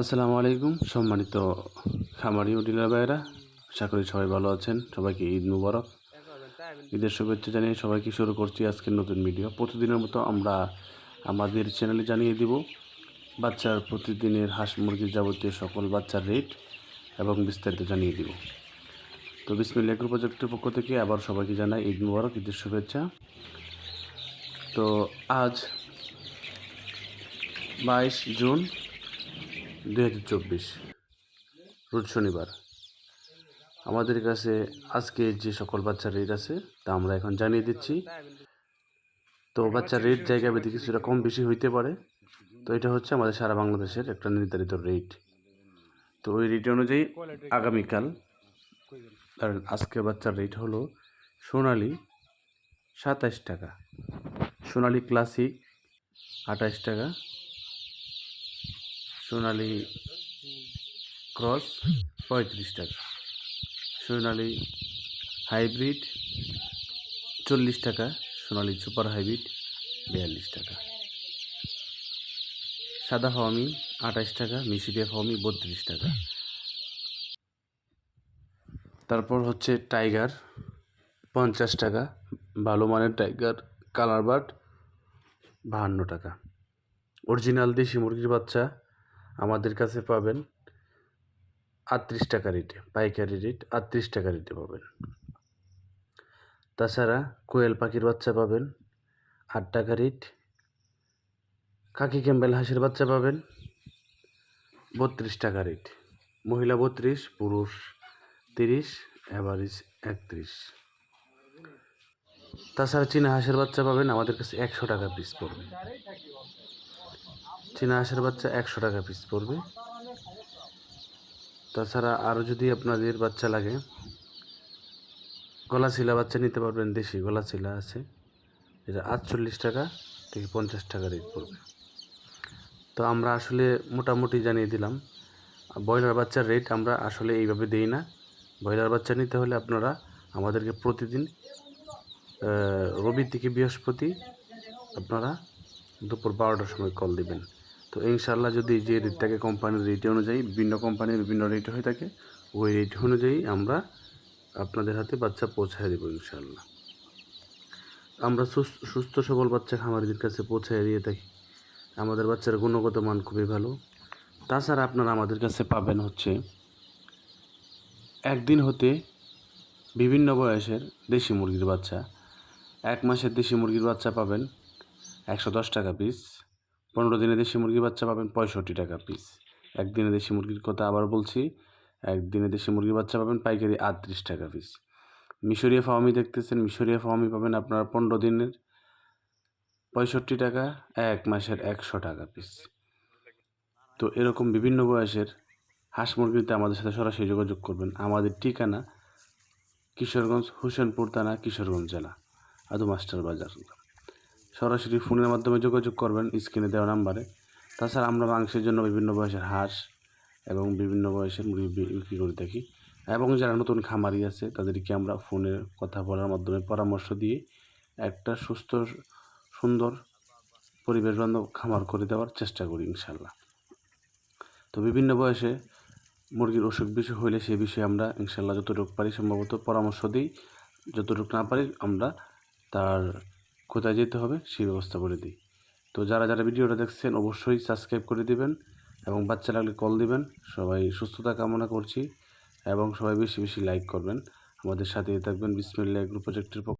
আসসালামু আলাইকুম। সম্মানিত খামারি ও ডিলার ভাইয়েরা, আশা করি সবাই ভালো আছেন। সবাইকে ঈদ মুবারক। ঈদের শুভেচ্ছা জানিয়ে সবাইকে শুরু করছি আজকের নতুন ভিডিও। প্রতিদিনের মতো আমরা আমাদের চ্যানেলে জানিয়ে দিব, বাচ্চার প্রতিদিনের হাঁস মুরগির যাবতীয় সকল বাচ্চার রেট এবং বিস্তারিত জানিয়ে দিব। তো বিসমিল এগ্রো প্রজেক্টের পক্ষ থেকে আবার সবাইকে জানাই ঈদ মুবারক, ঈদের শুভেচ্ছা। তো আজ বাইশ জুন দুই হাজার চব্বিশ, রোজ শনিবার। আমাদের কাছে আজকে যে সকল বাচ্চার রেট আছে তা আমরা এখন জানিয়ে দিচ্ছি। তো বাচ্চার রেট জায়গা ভেদে কিছুটা কম বেশি হইতে পারে। তো এটা হচ্ছে আমাদের সারা বাংলাদেশের একটা নির্ধারিত রেট। তো ওই রেট অনুযায়ী আগামীকাল, কারণ আজকে বাচ্চার রেট হলো সোনালি সাতাশ টাকা, সোনালি ক্লাসিক আঠাশ টাকা সোনালি ক্রস পঁয়ত্রিশ টাকা। সোনালি হাইব্রিড চল্লিশ টাকা, সোনালি সুপার হাইব্রিড বিয়াল্লিশ টাকা। সাদা ফাওয়ামি আঠাশ টাকা মিশিরিয়া ফাওয়ামি বত্রিশ টাকা। তারপর হচ্ছে টাইগার পঞ্চাশ টাকা, ভালো মানের টাইগার কালার বার্ড বাহান্ন টাকা। অরিজিনাল দেশি মুরগির বাচ্চা আমাদের কাছে পাবেন আটত্রিশ টাকা রেটে, পাইকারি রেট আটত্রিশ টাকা রেটে পাবেন। তাছাড়া কোয়েল পাখির বাচ্চা পাবেন আট টাকা রেট। কাকি ক্যাম্বেল হাঁসের বাচ্চা পাবেন বত্রিশ টাকা রেট। মহিলা বত্রিশ, পুরুষ তিরিশ অ্যাভারেজ একত্রিশ। তাছাড়া চীনা হাঁসের বাচ্চা পাবেন আমাদের কাছে একশো টাকা পিস পড়বে। চীনা হাঁসের বাচ্চা একশো টাকা পিস পড়বে। তাছাড়া আরও যদি আপনাদের বাচ্চা লাগে গলা শিলা বাচ্চা নিতে পারবেন, দেশি গলা শিলা আছে। এটা আটচল্লিশ টাকা থেকে পঞ্চাশ টাকা রেট পড়বে। তো আমরা আসলে মোটামুটি জানিয়ে দিলাম, ব্রয়লার বাচ্চার রেট আমরা আসলে এইভাবে দিই না। ব্রয়লার বাচ্চা নিতে হলে আপনারা আমাদেরকে প্রতিদিন রবি থেকে বৃহস্পতি আপনারা দুপুর বারোটার সময় কল দিবেন। তো ইনশাল্লাহ যদি যে রেট থাকে কোম্পানির রেট অনুযায়ী, বিভিন্ন কোম্পানির বিভিন্ন রেট হয়ে থাকে, ওই রেট অনুযায়ী আমরা আপনাদের হাতে বাচ্চা পৌঁছায় দেবো ইনশাল্লাহ আমরা সুস্থ সবল বাচ্চা খামারিদের কাছে পৌঁছায় দিয়ে থাকি। আমাদের বাচ্চার গুণগত মান খুবই ভালো। তাছাড়া আপনারা আমাদের কাছে পাবেন হচ্ছে একদিন হতে বিভিন্ন বয়সের দেশি মুরগির বাচ্চা। এক মাসের দেশি মুরগির বাচ্চা পাবেন একশো দশ টাকা পিস পনেরো দিনে দেশি মুরগির বাচ্চা পাবেন পঁয়ষট্টি টাকা পিস একদিনে দেশি মুরগির কথা আবার বলছি, একদিনে দেশি মুরগির বাচ্চা পাবেন পাইকারি আটত্রিশ টাকা পিস মিশরীয় ফাওয়ামি দেখতেছেন, মিশরীয় ফাওয়ামি পাবেন আপনারা পনেরো দিনের পঁয়ষট্টি টাকা, এক মাসের একশো টাকা পিস তো এরকম বিভিন্ন বয়সের হাঁস মুরগিতে আমাদের সাথে সরাসরি যোগাযোগ করবেন। আমাদের ঠিকানা কিশোরগঞ্জ, হোসেনপুর থানা, কিশোরগঞ্জ জেলা। আদু মাস্টার বাজার। সরাসরি ফোনের মাধ্যমে যোগাযোগ করবেন স্ক্রিনে দেওয়া নাম্বারে। তাছাড়া আমরা মাংসের জন্য বিভিন্ন বয়সের হাঁস এবং বিভিন্ন বয়সের মুরগি বিক্রি করে থাকি। এবং যারা নতুন খামারি আছে, তাদেরকে আমরা ফোনে কথা বলার মাধ্যমে পরামর্শ দিয়ে একটা সুস্থ, সুন্দর পরিবেশ বান্ধব খামার করে দেওয়ার চেষ্টা করি ইনশাল্লাহ তো বিভিন্ন বয়সে মুরগির অসুখ বিসুখ হইলে সে বিষয়ে আমরা ইনশাল্লাহ যতটুকু পারি সম্ভবত পরামর্শ দিই। যতটুকু না পারি আমরা তার কোথায় যেতে হবে সেই ব্যবস্থা করে দিই। তো যারা যারা ভিডিওটা দেখছেন, অবশ্যই সাবস্ক্রাইব করে দিবেন এবং বাচ্চা লাগলে কল দিবেন। সবাই সুস্থতা কামনা করছি এবং সবাই বেশি বেশি লাইক করবেন। আমাদের সাথে থাকবেন বিসমিল্লা গ্রুপ প্রজেক্টের